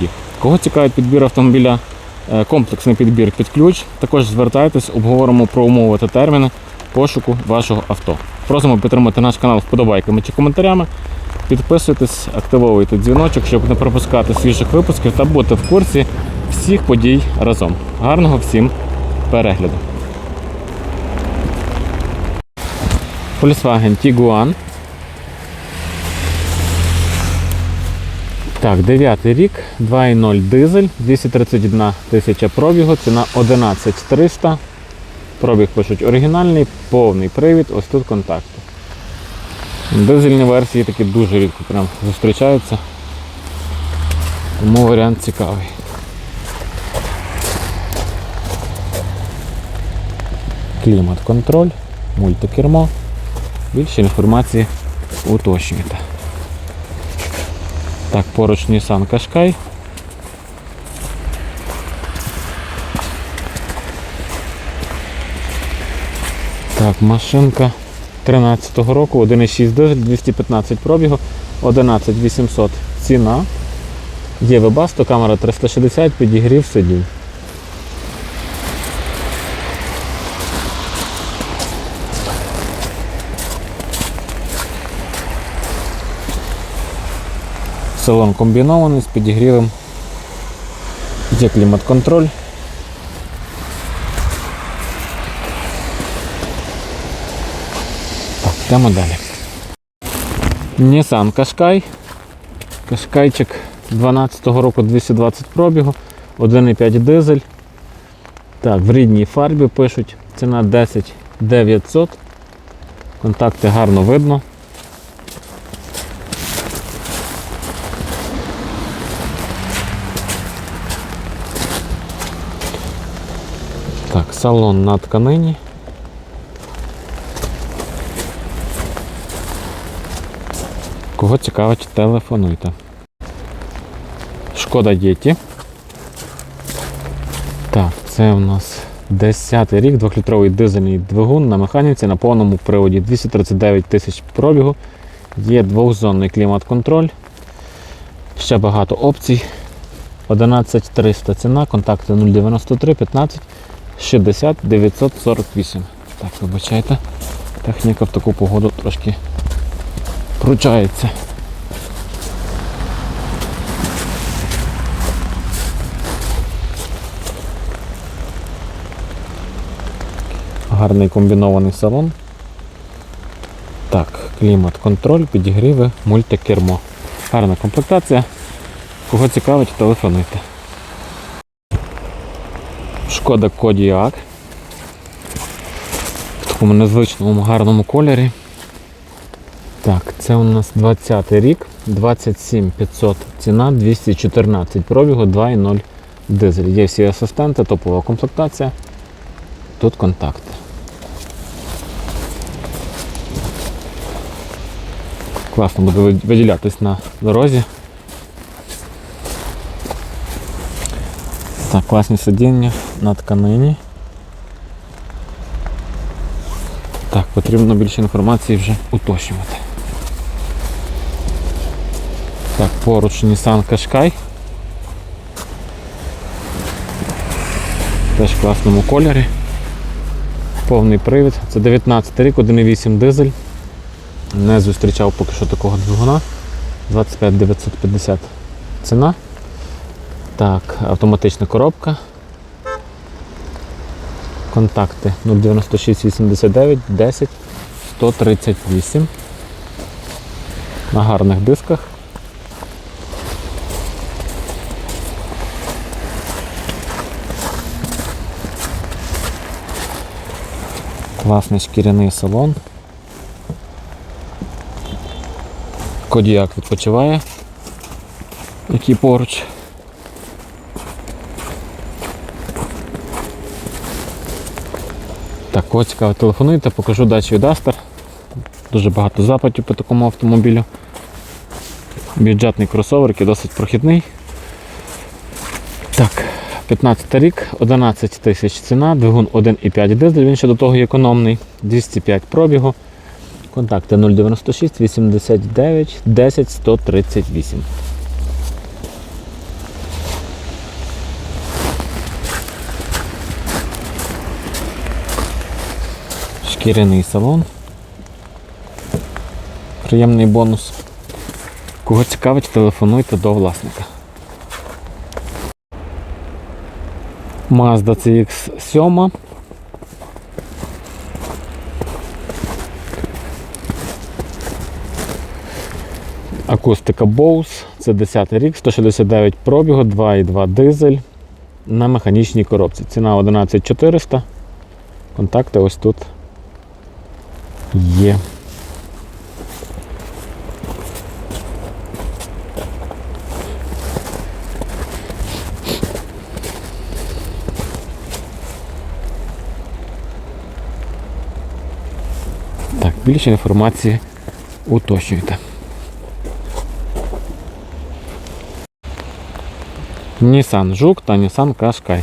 їх. Кого цікавить підбір автомобіля, е, комплексний підбір під ключ, також звертайтесь, обговоримо про умови та терміни пошуку вашого авто. Просимо підтримати наш канал вподобайками чи коментарями. Підписуйтесь, активовуйте дзвіночок, щоб не пропускати свіжих випусків та бути в курсі всіх подій разом. Гарного всім перегляду! Volkswagen Tiguan. Так, 9 рік, 2.0 дизель, 231 тисяча пробігу, ціна 11300. Пробіг пишуть оригінальний, повний привід, ось тут контакти. Дизельні версії такі дуже рідко прям зустрічаються. Тому варіант цікавий. Клімат-контроль, мультикермо. Більше інформації уточнюйте. Так, поруч Nissan Qashqai. Так, машинка 13-го року, 1,6 дизель, 215 пробігу, 11800 ціна. Є вебасто, камера 360, підігрів сидінь. Салон комбінований з підігрівом. Є клімат-контроль. Так, йдемо далі. Nissan Qashqai. Кашкайчик 12-го року 220 пробігу, 1,5 дизель. Так, в рідній фарбі пишуть. Ціна 10 900. Контакти гарно видно. Так, салон на тканині. Кого цікавить, телефонуйте. Шкода Єті. Так, це у нас 10 рік, 2-літровий дизельний двигун на механіці на повному приводі 239 тисяч пробігу. Є двохзонний клімат-контроль. Ще багато опцій. 11300 ціна, контакти 093 15 60 948. Так, вибачайте. Техніка в таку погоду трошки кручається. Гарний комбінований салон. Так, клімат-контроль, підігріви, мультикермо. Гарна комплектація. Кого цікавить, телефонуйте. Шкода Кодіак. В такому незвичному гарному кольорі. Так, це у нас 20 рік, 27 500 ціна, 214 пробігу, 2.0 дизель. Є всі асистенти, топова комплектація. Тут контакти. Класно буде виділятись на дорозі. Так, класні сидіння на тканині. Так, потрібно більше інформації вже уточнювати. Так, поруч Nissan Qashqai. Теж в класному кольорі. Повний привід. Це 19 рік, 1,8 дизель. Не зустрічав поки що такого двигуна. 25 950 ціна. Так, автоматична коробка. Контакти 096 89 10 138. На гарних дисках. Класний шкіряний салон. Кодіак відпочиває, який поруч. Кого цікаво, телефонуйте, покажу від Астер. Дуже багато запитів по такому автомобілю. Бюджетний кросовер, який досить прохідний. Так, 15 рік, 11 тисяч ціна, двигун 1,5 дизель, він ще до того економний, 205 пробігу. Контакти 096 89 10 138. Шкіряний салон. Приємний бонус. Кого цікавить, телефонуйте до власника. Mazda CX7. Акустика Bose, це 10 рік, 169 пробігу, 2,2 дизель на механічній коробці. Ціна 11400. Контакти ось тут є. Так, більше інформації уточнюйте. Nissan Жук та Nissan Qashqai.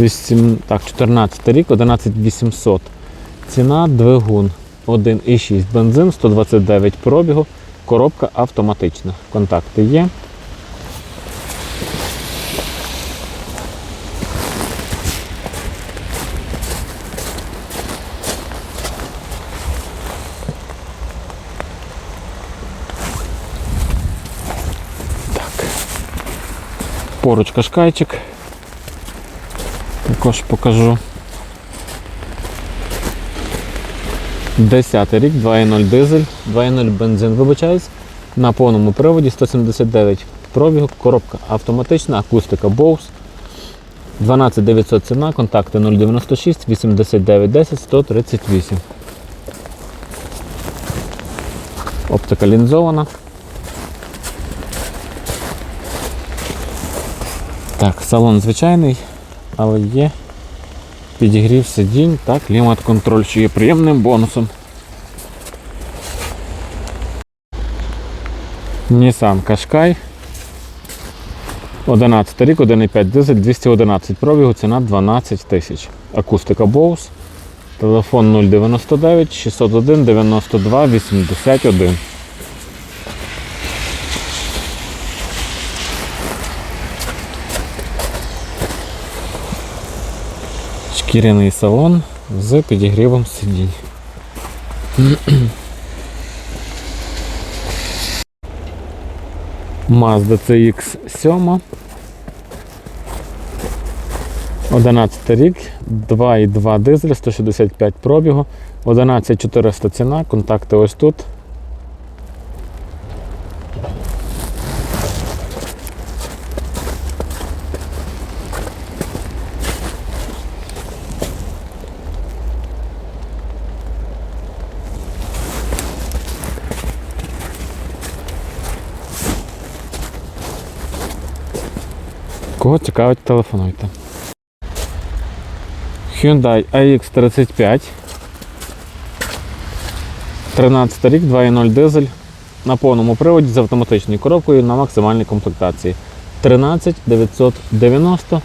8, так, 14 рік, 11800. Ціна двигун 1,6 бензин, 129 пробігу, коробка автоматична. Контакти є. Так. Поруч кашкайчик. Також покажу. 10 рік, 2.0 дизель, 2.0 бензин, вибачаюсь. На повному приводі 179 пробігу, коробка автоматична, акустика Bose. 12900 ціна, контакти 096 89 10 138. Оптика лінзована. Так, салон звичайний, але є підігрів сидінь та клімат-контроль, що є приємним бонусом. Nissan Qashqai. 11 рік, 1,5 дизель, 211 пробігу, ціна 12 тисяч. Акустика Bose. Телефон 099 601 92 81. Шкіряний салон з підігрівом сидінь. Mazda CX7. 11 рік, 2,2 дизель, 165 пробігу, 11400 ціна, контакти ось тут. Кого цікавить, телефонуйте. Hyundai iX35. 13 рік, 2.0 дизель на повному приводі з автоматичною коробкою на максимальній комплектації. 13 990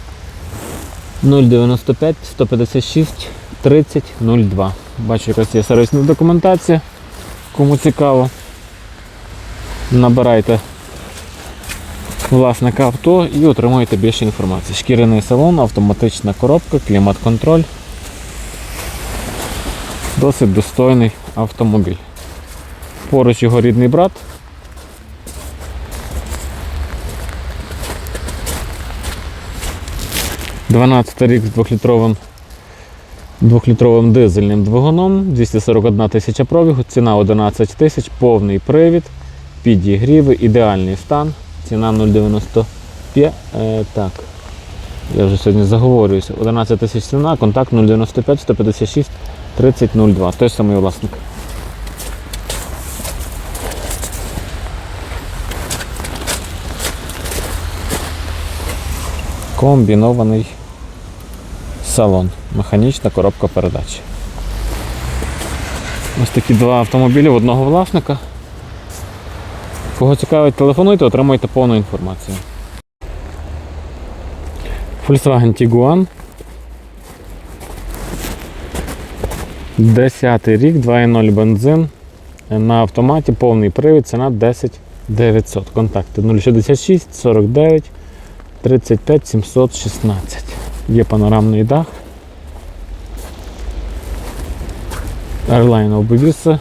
095 156 30 02. Бачу, якась є сервісна документація. Кому цікаво, набирайте власника авто і отримуєте більше інформації. Шкіряний салон, автоматична коробка, клімат-контроль. Досить достойний автомобіль. Поруч його рідний брат. Дванадцятий рік з двохлітровим двохлітровим дизельним двигуном, 241 тисяча пробігу, ціна 11 тисяч, повний привід, підігріви, ідеальний стан. Ціна 0,95. Е, так. Я вже сьогодні заговорююся. 11 тисяч ціна, контакт 095 156 3002. Той самий власник. Комбінований Салон. Механічна коробка передач. Ось такі два автомобілі в одного власника. Кого цікавить, телефонуйте, отримуйте повну інформацію. Volkswagen Tiguan. 10 рік, 2.0 бензин. На автоматі повний привід, ціна 10 900. Контакти 066 49 35 716. Є панорамний дах. Airline обвіси.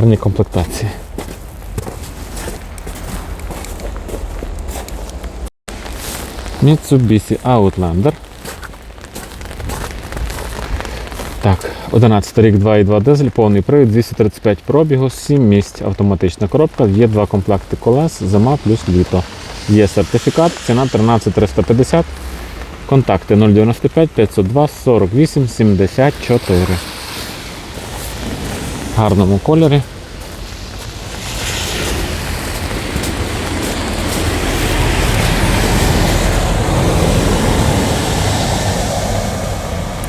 Гарні комплектації. Mitsubishi Outlander. Так, 11 рік 2,2 дизель, повний привід, 235 пробігу, 7 місць, автоматична коробка, є два комплекти колес, зима плюс літо. Є сертифікат, ціна 13350. Контакти 095 502 48 74. Гарному кольорі.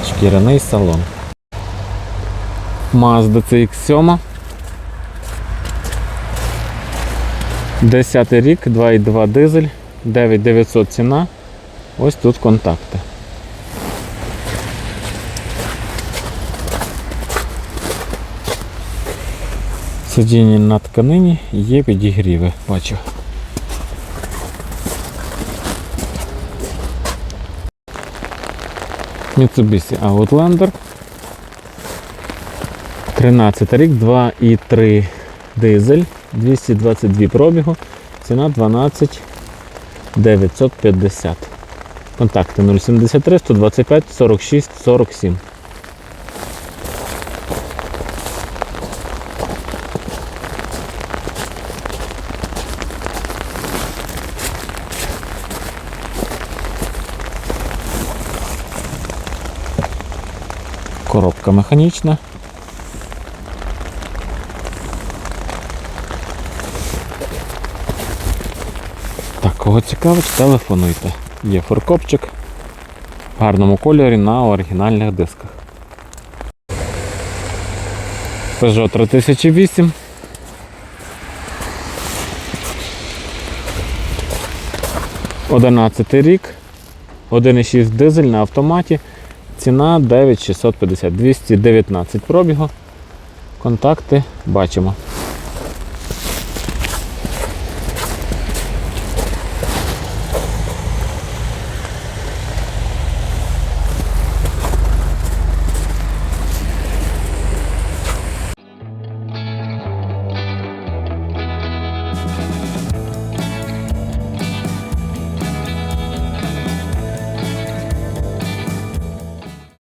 Шкіряний салон. Mazda CX7. 10 рік, 2,2 дизель, 9900 ціна. Ось тут контакти. Сидіння на тканині є підігріви, бачу. Mitsubishi Outlander. 13 рік, 2,3 дизель, 222 пробігу, ціна 12 950. Контакти 073 125 46 47. Коробка механічна. Так, кого цікавить, телефонуйте. Є форкопчик в гарному кольорі на оригінальних дисках. Peugeot 3008. Одинадцятий рік. 1,6 дизель на автоматі. Ціна 9650, 219 пробігу. Контакти бачимо.